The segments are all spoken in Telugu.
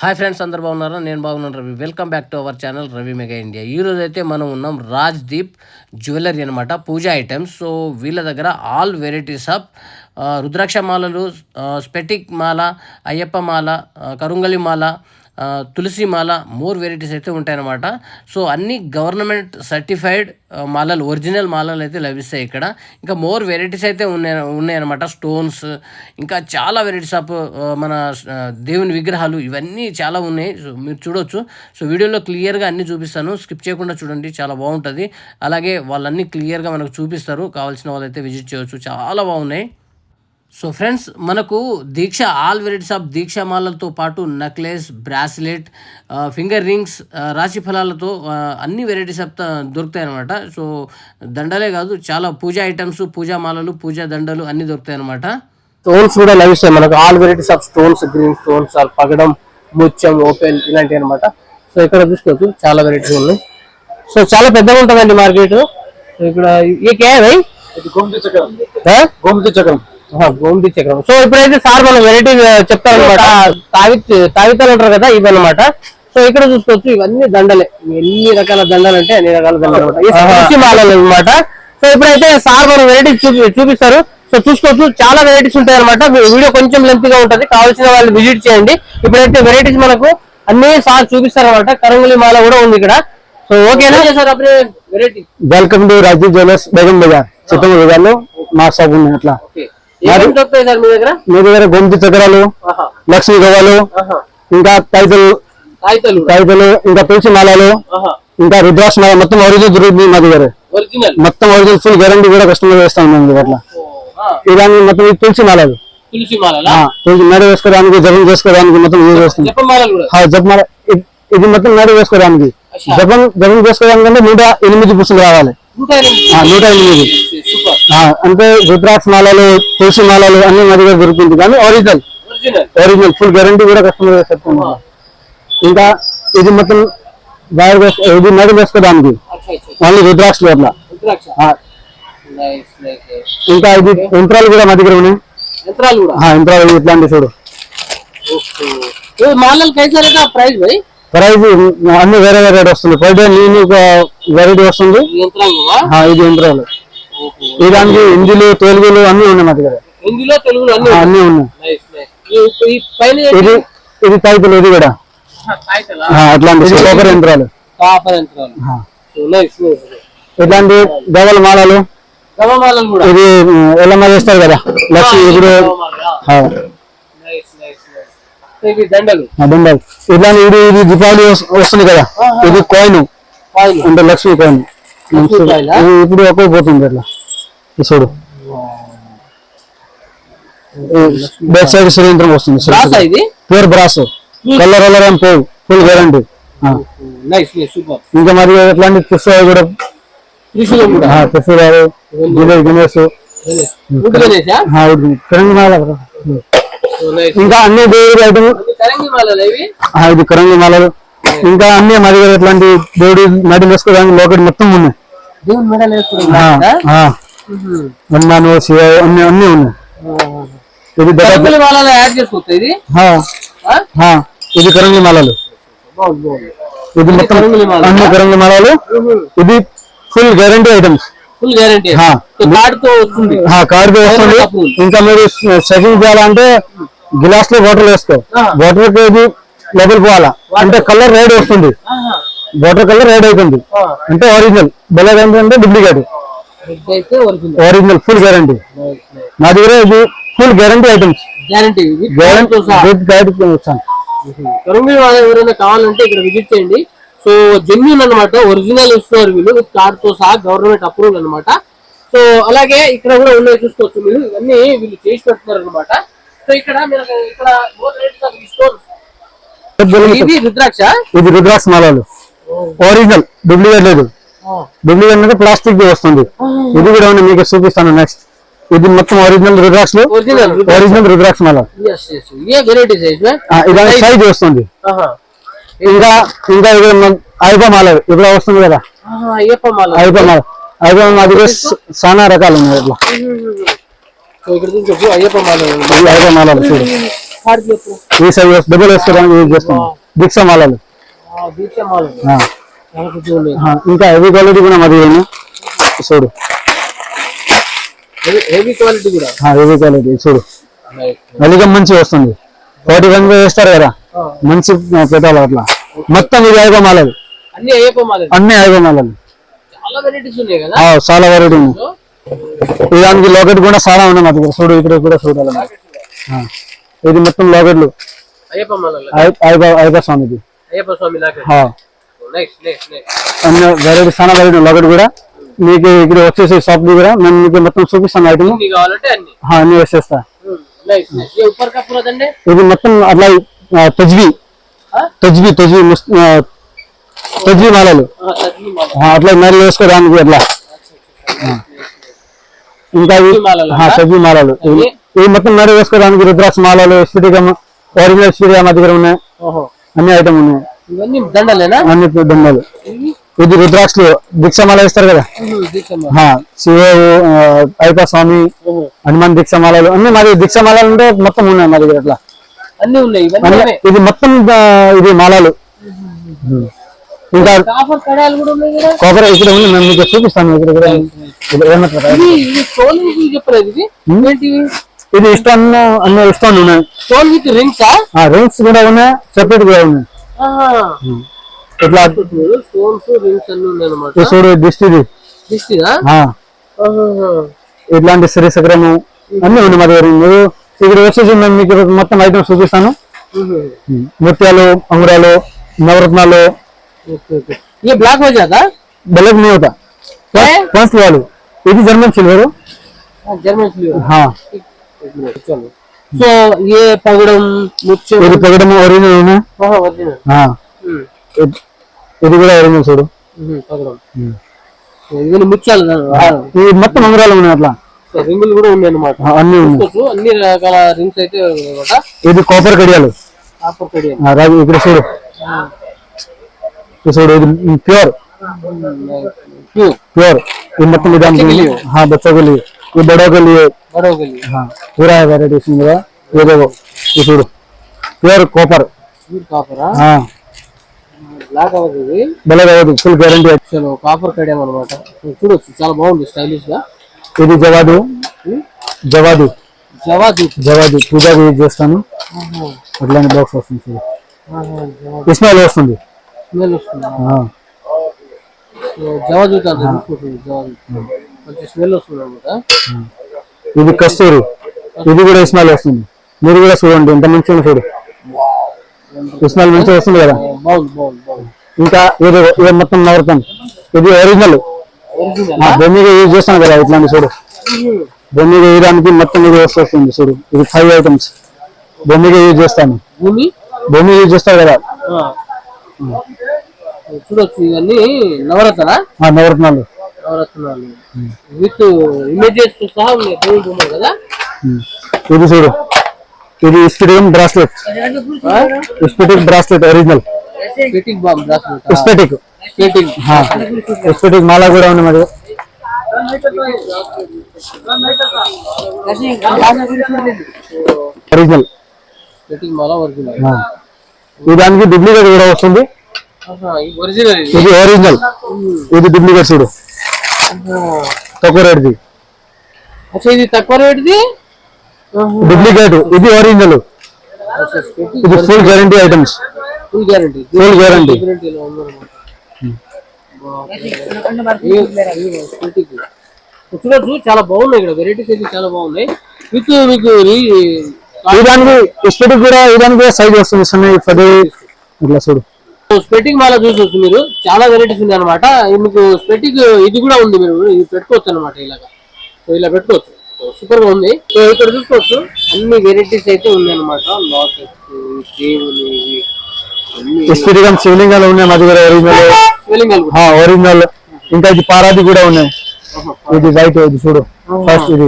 హాయ్ ఫ్రెండ్స్ అందరు బాగున్నారా? నేను బాగున్నాను Ravi. Welcome back to our channel Ravi mega India ఈరోజు అయితే మనం ఉన్నాం రాజ్ దీప్ జ్యువెలరీ అనమాట పూజా ఐటమ్స్ సో వీళ్ళ దగ్గర ఆల్ వెరైటీస్ ఆఫ్ రుద్రాక్ష మాలలు స్పెటిక్ మాల అయ్యప్ప మాల కరుంగలి మాల తులసి మాల మోర్ వెరైటీస్ అయితే ఉంటాయన్నమాట. సో అన్ని గవర్నమెంట్ సర్టిఫైడ్ మాలలు ఒరిజినల్ మాలలు అయితే లభిస్తాయి ఇక్కడ. ఇంకా మోర్ వెరైటీస్ అయితే ఉన్నాయి ఉన్నాయన్నమాట. స్టోన్స్ ఇంకా చాలా వెరైటీస్ ఆఫ్ మన దేవుని విగ్రహాలు ఇవన్నీ చాలా ఉన్నాయి. సో మీరు చూడొచ్చు. సో వీడియోలో క్లియర్గా అన్ని చూపిస్తాను. స్కిప్ చేయకుండా చూడండి చాలా బాగుంటుంది. అలాగే వాళ్ళన్నీ క్లియర్గా మనకు చూపిస్తారు. కావాల్సిన వాళ్ళైతే విజిట్ చేయవచ్చు చాలా బాగున్నాయి. సో ఫ్రెండ్స్ మనకు దీక్ష ఆల్ వెరైటీస్ ఆఫ్ దీక్ష మాలలతో పాటు నెక్లెస్ బ్రాస్లెట్ ఫింగర్ రింగ్స్ రాశి ఫలాలతో అన్ని వెరైటీస్ ఆఫ్ దొరుకుతాయి అనమాట సో దండలే కాదు చాలా పూజా ఐటమ్స్ పూజా మాలలు పూజా దండలు అన్నీ దొరుకుతాయి అనమాట స్టోన్స్ కూడా లభిస్తాయి. మనకు all varieties of stones green stones పగడం ముత్యం ఓపెన్ ఇలాంటివి అనమాట సో ఇక్కడ చూసుకోవచ్చు చాలా వెరైటీస్ ఉన్నాయి. సో చాలా పెద్దగా ఉంటుందండి మార్కెట్. ఇక్కడ ఏ కే భాయ్ ఇది గోమతి చక్రం? గోమతి చక్రం. గోమతి చక్రం సో ఇప్పుడైతే సార్ మన వెరైటీ చెప్తారనమాట తావి తావితాలు అంటారు కదా ఇవి అనమాట సో ఇక్కడ చూసుకోవచ్చు ఇవన్నీ దండలే. ఎన్ని రకాల దండలు అంటే అన్ని రకాల దండలు అనమాట మాలలు అనమాట సో ఇప్పుడైతే సార్ మన వెరైటీ చూపి చూపిస్తారు. సో చూసుకోవచ్చు చాలా వెరైటీస్ ఉంటాయి అనమాట వీడియో కొంచెం లెంత్గా ఉంటది. కావాల్సిన వాళ్ళు విజిట్ చేయండి. ఇప్పుడైతే వెరైటీస్ మనకు అన్ని సార్ చూపిస్తారు అనమాట కరంగులి మాల కూడా ఉంది ఇక్కడ. సో ఓకేనా? సార్ అప్పుడే variety? Welcome to Rajiv jewellers Begum Bazaar Chittoor బజార్లో మా షాప్ ఉంది అట్లా. మీ దగ్గర? గోమతి చక్రాలు లక్ష్మీ గవ్వలు ఆహా. ఇంకా తైతలు కాగితాలు. తైతలు ఇంకా తులసి మాలలు ఇంకా రుద్రాక్ష మాల మొత్తం ఒరిజినల్ దొరుకుతుంది మా దగ్గర. మొత్తం ఒరిజినల్ ఫుల్ గ్యారంటీ కూడా కస్టమర్ వేస్తాం మేము దగ్గర అట్లా ఇదాన్ని మొత్తం తులసి మాలలు. తులసి మేడ వేసుకోవడానికి జపం చేసుకోవడానికి మొత్తం యూజ్ చేస్తుంది జపమాల ఇది మొత్తం మేడ వేసుకోవడానికి. జపం జపం చేసుకోవడానికి అంటే నూట ఎనిమిది పుస్తలు కావాలి. నూట ఎనిమిది? అంటే రుద్రాక్ష మాలలు తులసి మాలలు అన్ని మా దగ్గర దొరుకుతుంది. కానీ ఒరిజినల్ ఒరిజినల్ ఫుల్ గ్యారంటీ కూడా కస్టమర్ చెప్తున్నాం ఇంకా ఇది మొత్తం వైర్ ఇది మెడ వేసుకోవడానికి ఓన్లీ అట్లా రుద్రాక్ష నైస్ ఇంకా ఇది యంత్రాలు కూడా మా దగ్గర ఉన్నాయి. యంత్రాలు కూడా? ఆ, యంత్రాలు ఇట్లాంటి చూడు. మాలలు కైసా రేటా ప్రైస్ భాయ్ ప్రైజ్ అన్ని వేరే వేరే వస్తుంది. పర్ డే నేను వెరైటీ వస్తుంది. ఇది యంత్రాలు. ఈ దానికి హిందీలు తెలుగులు అన్ని ఉన్నాయి మా దగ్గర. హిందీలో తెలుగులో అన్ని ఉన్నాయి. ఇది ఇది తైతులు ఇది కూడా. అట్లాంటి కొబ్బరి యంత్రాలు. కాపర్ ఇట్లాంటి గవల మాలలు. ఇది ఎల్లమ్మ చేస్తారు కదా లక్ష్మి ఇప్పుడు ఆ, నైస్ నైస్ నైస్ ఇవి దండలు. ఇట్లాంటి ఇది ఇది దీపావళి వస్- వస్తుంది కదా? ఇది కాయిన్ అంటే లక్ష్మి కాయిన్ ఇప్పుడు ఒక్కో పోతుంది అట్లా. చూడు. బ్యాక్ సైడ్ శ్రీయంత్రం వస్తుంది. ప్యూర్ బ్రాస్ కలర్ కలర్ అని పోవు. ఫుల్ గ్యారంటీ ఇంకా మరి ఎట్లాంటి కూడా త్రిశూలం కూడా? వుడ్ గణేషా నైస్ ఇంకా అన్ని దేవుడి ఐటమ్ ఇది కరంగి మాలలు ఇంకా అన్ని మా దగ్గర ఎట్లాంటి దేవుడి మెడల్ వేసుకోవడానికి లోకటి మొత్తం ఉన్నాయి. మెడల్. హనుమాను శివ అన్ని అన్ని ఉన్నాయి. ఇది ఇది? కరంగి మాలలు. ఇది మొత్తం. అన్ని కరంగి మాలలు. ఇది full guarantee items full guarantee. ఆ. కార్డుతో వస్తుంది. ఇంకా మీరు సెకండ్ చేయాలంటే గ్లాస్లో వాటర్ వేసుకో. వాటర్ ఇది లోపలికి పోవాలా? అంటే కలర్ రెడ్ వస్తుంది. వాటర్ కలర్ రెడ్ అవుతుంది. అంటే ఒరిజినల్ బెల్లర్ ఏంటంటే డూప్లికేట్ ఒరిజినల్ ఫుల్ గ్యారంటీ నా దగ్గర ఇది full guarantee items guarantee guarantee కావాలంటే ఇక్కడ విజిట్ చేయండి. సో జెన్యున్ అన్నమాట ఒరిజినల్ ఇస్తున్నారు వీళ్ళు విత్ కార్డ్తో సహా గవర్నమెంట్ అప్రూవల్ అన్నమాట. సో అలాగే ఇక్కడ కూడా ఉన్నాయి చూసుకోవచ్చు మీరు. ఇవన్నీ వీళ్ళు చేసి పెడుతున్నారు అనమాట సో ఇక్కడ మీరు. ఇది రుద్రాక్ష? ఇది రుద్రాక్ష మాలలు. ఒరిజినల్ డూప్లికేట్ లేదు. డూప్లికేట్ అంటే ప్లాస్టిక్ వస్తుంది. ఇది కూడా మీకు చూపిస్తాను నెక్స్ట్ ఇది మొత్తం ఒరిజినల్ రుద్రాక్షలు. ఒరిజినల్ ఒరిజినల్ రుద్రాక్ష మాల. వెరైటీస్ ఇదాని సైజ్ వస్తుంది. ఇంకా ఇంకా ఇది మన ఐబా మాల ఇప్పుడు వస్తుంది కదా? అయ్యప్ప మాల. ఐబా మాల. ఐబా మా దగ్గర స- చాలా రకాలు ఉన్నాయి ఇట్లా. చూడు. చెప్పు. ఈ సైజ్ వేసుకోవడానికి యూజ్ చేస్తాం ఇంకా హెవీ క్వాలిటీ కూడా చూడు. హెవీ క్వాలిటీ కూడా. హెవీ క్వాలిటీ చూడు. మెలిగం మంచి వస్తుంది. కోటి రంగు వేస్తారు కదా. మంచి పెట్టాలి అట్లా. మొత్తం ఇది ఐదో మాలలు. అన్ని అయ్యప్ప మాలలు? చాలా చాలా వెరైటీ ఉన్నాయి. దానికి లోకెట్ కూడా చాలా ఉన్నాయి మా దగ్గర చూడు ఇక్కడ కూడా చూడాలి. ఇది మొత్తం లోకెట్లు అయ్యప్ప స్వామిది. అన్ని వెరైటీ చాలా వెరైటీ లోకెట్ కూడా. మీకు ఇక్కడ వచ్చేసి షాప్ దగ్గర నేను మీకు మొత్తం చూపిస్తాను ఐటమ్. అన్ని వచ్చేస్తా ఇది మొత్తం అట్లా తజ్వి. తజ్వి తజ్వి తజ్వి మాలలు. అట్లా మెడలు వేసుకోవడానికి అట్లా. ఇంకా తజ్వి మాలలు ఇవి మొత్తం మెడ వేసుకోవడానికి రుద్రాక్ష మాలలు స్ఫటికం ఒరిజినల్ స్ఫటికం మా దగ్గర ఉన్నాయి. అన్ని ఐటమ్ ఉన్నాయి. అన్ని దండలు. ఇది రుద్రాక్షలు. దీక్షమాల వేస్తారు కదా? శివ అయ్యప్ప స్వామి హనుమాన్ దీక్షమాలలు. అన్ని మరి దీక్షమాలలు ఉంటే మొత్తం ఉన్నాయి మా దగ్గర అట్లా. అన్ని ఉన్నాయి ఇవన్నీ. ఇది మొత్తం ఇది మాలలు. ఇంకా కడాలు కూడా ఉన్నాయి కదా? ఇక్కడ ఉంది నేను మీకు చూపిస్తాను ఇక్కడ కూడా ఇది ఏమంటారు ఇది ఇది స్టోన్ ఇది చెప్పలేదు ఇది? ఏంటివి? ఇది ఇష్టం అన్ని ఇష్టం ఉన్నాయి. స్టోన్ విత్ రింగ్సా ఆ రింగ్స్ కూడా ఉన్నాయి సెపరేట్ కూడా ఉన్నాయి. ఇట్లా స్టోన్స్ రింగ్స్ అన్ని ఉన్నాయి చూడు దిష్టిదా? ఇట్లాంటి సకరము అన్ని ఉన్నాయి మా దగ్గర. ఇక్కడ వచ్చేసి నేను మీకు మొత్తం ఐటమ్స్ చూపిస్తాను ముత్యాలు అంగురాలు నవరత్నాలు ఓకే ఓకే ये ब्लैक हो जाता బెల్లక్ नहीं होता है ఫస్ట్ వాళ్ళు ఇది జర్మన్ సిల్వర్ जर्मन सिल्वर हाँ चलो సో ये పగడం ముత్యం ఇది పెగడము ఒరిజినల్ ఉన్నాయి ఓహో ఒరిజినల్ ఆ, ఇది- ఇది కూడా ఒరిజినల్ చూడు పగడం ఇవన్నీ ముత్యాలు ఇది మొత్తం అంగురాలు ఉన్నాయి అట్లా రింగులు కూడా ఉన్నాయి అనమాట ఆ, అన్ని ఉన్నాయి చూసుకోవచ్చు అన్ని రకాల రింగ్స్ అయితే అనమాట ఇది కాపర్ కడియాలు కాపర్ కడియం ఆ, రాజు ఇక్కడ చూడు ఇది చూడు ఇది ప్యూర్ क्यों प्योर ये मतलब इधर के लिए? हाँ बच्चों के लिए ये बड़ों के लिए बड़ों के लिए हाँ पूरा है वेराइटी इसमें मेरा ये देखो ये చూడు ప్యూర్ కాపర్ ప్యూర్ కాపరా हाँ బ్లాక్ అవ్వదు భలే కాదు ఫుల్ గ్యారంటీ చలో కాపర్ కడియం అనమాట చూడొచ్చు చాలా బాగుంది స్టైలిష్ గా ఇది జవాదు. జవాదు. జవాదు. జవాదు. యూజ్ చేస్తాను. అట్లానే బాక్స్ వస్తుంది చూడు. ఇస్మాయిల్ వస్తుంది. స్మెల్ వస్తుంది. జవాదు స్మెల్ ఇది కస్తూరి. ఇది కూడా ఇస్మాయిల్ వస్తుంది. మీరు కూడా చూడండి ఎంత మంచిగా చూడు. ఇస్మాయిల్ మంచిగా వస్తుంది కదా. ఇంకా ఇది మొత్తం నవరతం ఇది ఒరిజినల్ బొమ్మిగా యూజ్ చేస్తాను కదా ఇట్లాంటి చూడు బొమ్మిగా వేయడానికి మొత్తం ఇది వస్తుంది చూడు ఇది ఫైవ్ ఐటమ్స్ బొమ్మిగా యూజ్ చేస్తాను. బొమ్మి యూజ్ చేస్తారు కదా. చూడొచ్చు ఇవన్నీ నవరత్నాలు? నవరత్నాలు. విత్ ఇమేజెస్తో సహా ఉన్నాయి దేవుడి బొమ్మలు కదా. ఇది చూడు ఇది sphatik bracelet. Sphatik bracelet original. Sphatik bomb రాసుకుంటా స్పెటిక్ స్పెటిక్ స్పెటిక్ మాలా కూడా ఉంది మరి. ఒరిజినల్ దానికి డూప్లికేట్ కూడా వస్తుంది. ఇది. ఒరిజినల్ ఇది డూప్లికేట్ చూడు. తక్కువ రేట్ది ఇది తక్కువ రేటుది డూప్లికేట్ ఇది ఒరిజినల్ ఇది full guarantee items full guarantee full guarantee చూడొచ్చు చాలా బాగున్నాయి ఇక్కడ. వెరైటీస్ అయితే చాలా బాగున్నాయి. విత్ మీకు ఈ దానికి స్పెటిక్ కూడా ఈ దానికి కూడా సైజ్ వస్తుంది పది ఇట్లా చూడు. స్పెటిక్ మాల చూసొచ్చు మీరు. చాలా వెరైటీస్ ఉన్నాయి అనమాట మీకు స్పెటిక్ ఇది కూడా ఉంది మీరు. ఇది పెట్టుకోవచ్చు అనమాట ఇలాగా. సో ఇలా పెట్టుకోవచ్చు. సూపర్గా ఉంది. సో ఇక్కడ చూసుకోవచ్చు. అన్ని వెరైటీస్ అయితే ఉన్నాయి అనమాట లాకెట్స్ దేవుని అన్ని స్పెటిక్ శివలింగాలు ఉన్నాయి మా దగ్గర ఒరిజినల్ స్వెల్లింగ్ కూడా ఒరిజినల్ ఇంకా ఇది పారాది కూడా ఉన్నాయి ఇది వైట్ ఇది చూడు ఫస్ట్ ఇది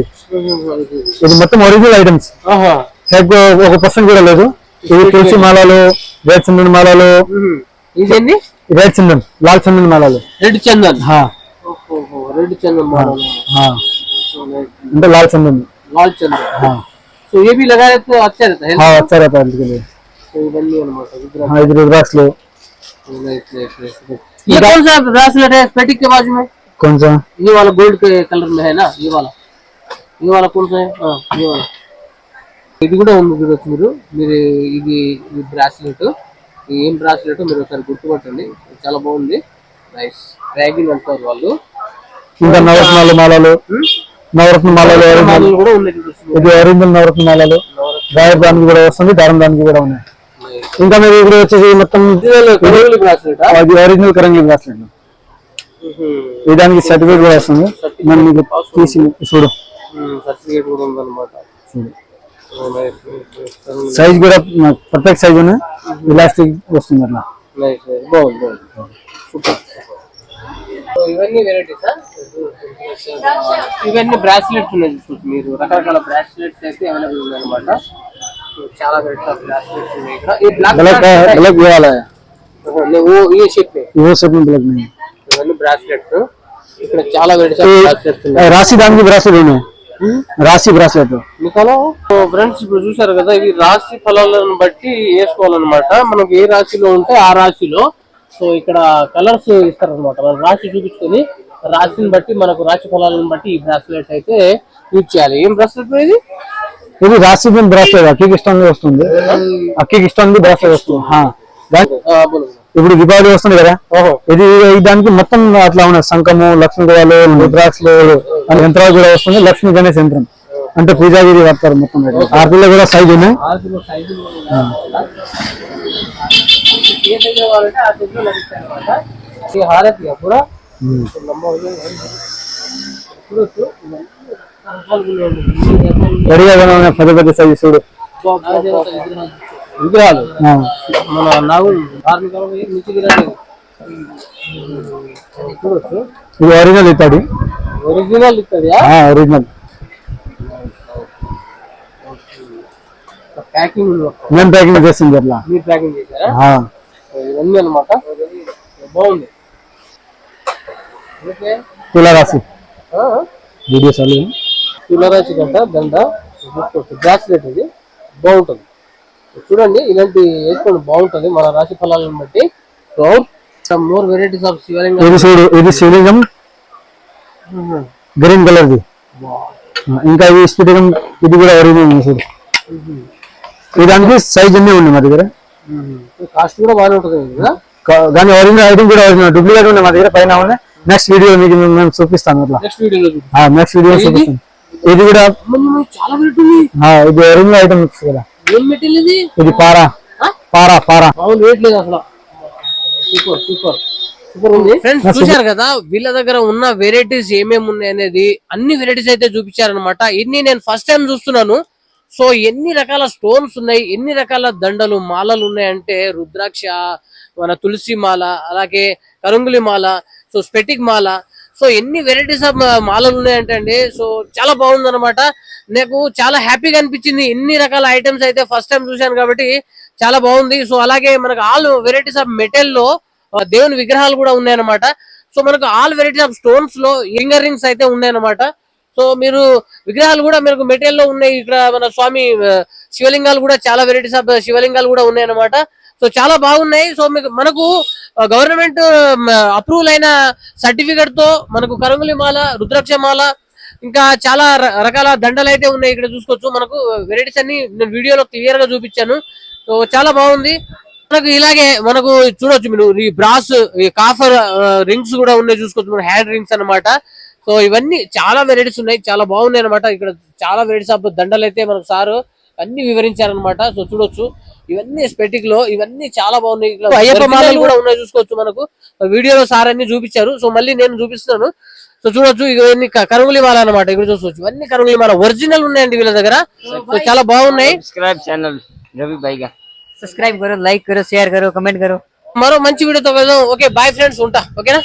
ఇది మొత్తం ఒరిజినల్ ఐటమ్స్ ఆహా ఫేక్ ఒక పర్సెంట్ కూడా లేదు ఇది తులసి మాలలు రేట్ చందన్ మాలలు మ్మ్. ఇదేంటి రేట్ చందన్ లాల్ చందన్ మాలలు రెడ్ చందన్ హా, రెడ్ చందన్ మోడల్ హా. అంటే లాల్ చందన్ లాల్ చందన్ హా. సో ये भी लगाए तो अच्छा रहता है हाँ अच्छा रहता है इनके लिए ఇవన్నీ ఇది కూడా ఉంది చూడొచ్చు మీరు. మీరు ఇది ఈ బ్రాస్లెట్ ఏం బ్రాస్లెట్ మీరు ఒకసారి గుర్తుపట్టండి. చాలా బాగుంది. నైస్ ర్యాగింగ్ అంటారు వాళ్ళు. ఇంకా నవరత్నాలు మాలలు. నవరత్న మాలలు కూడా ఉన్నాయి ఇది అరిందల నవరత్న మాలలు. దానికి కూడా వస్తుంది దారం దానికి కూడా ఉన్నాయి. ఇంకా మీరు ఇక్కడ వచ్చేసి మొత్తం ఒరిజినల్ కరంగి బ్రాస్లెట్ దానికి సర్టిఫికేట్ కూడా వస్తుంది. మనం మీకు తీసి చూడు. సర్టిఫికేట్ కూడా ఉందన్నమాట. సైజ్ కూడా పర్ఫెక్ట్ సైజ్ ఉన్నాయి ఇలాస్టిక్ వస్తుంది అట్లా. ఇవన్నీ వెరైటీస్ ఇవన్నీ బ్రాస్లెట్స్ ఉన్నాయి మీరు. రకరకాల బ్రాస్లెట్స్ అయితే అవైలబుల్ ఉన్నాయి అనమాట చాలా వెరైటీస్ ఆఫ్ బ్రాస్లెట్స్ ఉన్నాయి ఇక్కడ ఈ బ్లాక్ ब्लैक ब्लैक ये वाला है ఓ ఈ షేప్ वो सब में ब्लैक नहीं ఇవన్నీ బ్రాస్లెట్స్ ఇక్కడ చాలా వెరైటీస్ ఆఫ్ బ్రాస్లెట్స్ ఉన్నాయి है राशि दाम की ब्रासलेट है రాశి బ్రాస్లెట్ మీకలో ఫ్రెండ్స్ ఇప్పుడు చూసారు కదా ఇవి రాశి ఫలాలను బట్టి వేసుకోవాలన్నమాట మనకు ఏ రాశిలో ఉంటే ఆ రాశిలో సో ఇక్కడ కలర్స్ ఇస్తారనమాట మన రాశి చూపించుకొని రాశిని బట్టి మనకు రాశి ఫలాలను బట్టి ఈ బ్రాస్లెట్ అయితే యూజ్ చేయాలి ఏం బ్రాస్లెట్ ఇది ఇది రాశి బ్రాస్లెట్ అక్కకి ఇష్టం వస్తుంది. అక్కకి ఇష్టం బ్రాస్లెట్ వస్తుంది. ఇప్పుడు దీపావళి వస్తుంది కదా? ఇది దానికి మొత్తం అట్లా ఉన్నాయి. శంఖము లక్ష్మీ గోళాలు రుద్రాక్షలు యంత్రాలు కూడా వస్తుంది. లక్ష్మీ గణేష్ యంత్రం. అంటే పూజాగిరి వాడతారు మొత్తం ఆర్పిల్లో కూడా సైజ్ ఉన్నాయి హారతి రెడీగా పెద్ద పెద్ద సైజు చూడు. విగ్రహాలు. మన నాగులు ఇది ఒరిజినల్ ఇస్తాడు ఒరిజినల్ ఒరిజినల్ ప్యాకింగ్ మేము ప్యాకింగ్ చేస్తుంది అట్లా మీరు ప్యాకింగ్ చేశారా. ఇవన్నీ అనమాట బాగుంది. తులారాశి వీడియోస్ అల్లు తులరాశి గంట దండ చూసుకోవచ్చు బ్రాస్లెట్ ఇది. బాగుంటుంది. చూడండి ఇలాంటి వేసుకోండి బాగుంటుంది. మన రాశి ఫలాలను బట్టి సమ్ మోర్ వెరైటీస్ ఆఫ్ శివలింగం. ఇది చూడు ఇది శివలింగం. గ్రీన్ కలర్ ది. ఆ, ఇంకా ఈ స్ఫటికం ఇది కూడా ఒరిజినల్ చూడు. ఈ దానికి సైజ్ అన్నీ ఉంది మా దగ్గర. కాస్ట్ కూడా బాగానే ఉంటుంది కదా కానీ ఒరిజినల్ ఐటమ్ కూడా ఒరిజినల్ డూప్లికేట్ ఉన్నాయి మా దగ్గర. పైన ఉన్నాయి. నెక్స్ట్ వీడియో మీకు మేము- చూపిస్తాను అట్లా. నెక్స్ట్ చూపిస్తాను. నెక్స్ట్ వీడియో చూపిస్తాను. ఇది కూడా చాలా ఇది ఒరిజినల్ ఐటమ్ కదా. ఏం మెటీరియల్ ఇది? ఇది పారా. ఆ? పారా పారా. రేట్ లేదు అసలు. సూపర్ సూపర్ సూపర్ ఉంది. ఫ్రెండ్స్ చూశారు కదా వీళ్ళ దగ్గర ఉన్న వెరైటీస్ ఏమేమి ఉన్నాయి అనేది? అన్ని వెరైటీస్ అయితే చూపించారనమాట ఇన్ని నేను ఫస్ట్ టైం చూస్తున్నాను. సో ఎన్ని రకాల స్టోన్స్ ఉన్నాయి? ఎన్ని రకాల దండలు మాలలు ఉన్నాయంటే రుద్రాక్ష మన తులసి మాల అలాగే కరుంగులి మాల సో స్పెటిక్ మాల సో ఎన్ని వెరైటీస్ ఆఫ్ మాలలు ఉన్నాయంటే అండి సో చాలా బాగుంది అనమాట నాకు చాలా హ్యాపీగా అనిపించింది. ఎన్ని రకాల ఐటమ్స్ అయితే ఫస్ట్ టైం చూశాను కాబట్టి చాలా బాగుంది. సో అలాగే మనకు ఆల్ వెరైటీస్ ఆఫ్ మెటల్లో దేవుని విగ్రహాలు కూడా ఉన్నాయన్నమాట. సో మనకు ఆల్ వెరైటీస్ ఆఫ్ స్టోన్స్లో ఇంగర్ రింగ్స్ అయితే ఉన్నాయన్నమాట. సో మీరు విగ్రహాలు కూడా మనకు మెటీరియల్లో ఉన్నాయి. ఇక్కడ మన స్వామి శివలింగాలు కూడా చాలా వెరైటీస్ ఆఫ్ శివలింగాలు కూడా ఉన్నాయన్నమాట. సో చాలా బాగున్నాయి. సో మీకు మనకు గవర్నమెంట్ అప్రూవల్ అయిన సర్టిఫికెట్తో మనకు కరంగులి మాల రుద్రాక్ష మాల ఇంకా చాలా రకాల దండలు అయితే ఉన్నాయి ఇక్కడ చూసుకోవచ్చు. మనకు వెరైటీస్ అన్ని నేను వీడియోలో క్లియర్గా చూపించాను. సో చాలా బాగుంది. మనకు ఇలాగే మనకు చూడొచ్చు మీరు ఈ బ్రాస్ ఈ కాఫర్ రింగ్స్ కూడా ఉన్నాయి చూసుకోవచ్చు. మన హ్యాండ్ రింగ్స్ అన్నమాట. సో ఇవన్నీ చాలా వెరైటీస్ ఉన్నాయి. చాలా బాగున్నాయి అనమాట ఇక్కడ చాలా వెరైటీస్ ఆఫ్ దండలు అయితే మనకు సారు. అన్ని వివరించారనమాట సో చూడొచ్చు. ఇవన్నీ స్పెటిక్లో ఇవన్నీ చాలా బాగున్నాయి. అయ్యప్ప మాలలు కూడా ఉన్నాయి చూసుకోవచ్చు మనకు. వీడియోలో సార్ అన్ని చూపించారు. సో మళ్ళీ నేను చూపిస్తున్నాను. సో చూడొచ్చు. ఇవన్నీ కరుగులి మాల అనమాట ఇక్కడ చూసుకోవచ్చు. ఇవన్నీ కరుగులి మాల. ఒరిజినల్ ఉన్నాయండి వీళ్ళ దగ్గర. సో చాలా బాగున్నాయి. సబ్స్క్రైబ్ ఛానల్ రవి బైగా సబ్స్క్రైబ్ కరో లైక్ కరో షేర్ కరో కమెంట్ కరో మరో మంచి వీడియోతో వెళ్దాం. ఓకే బాయ్ ఫ్రెండ్స్ ఉంటా. ఓకేనా?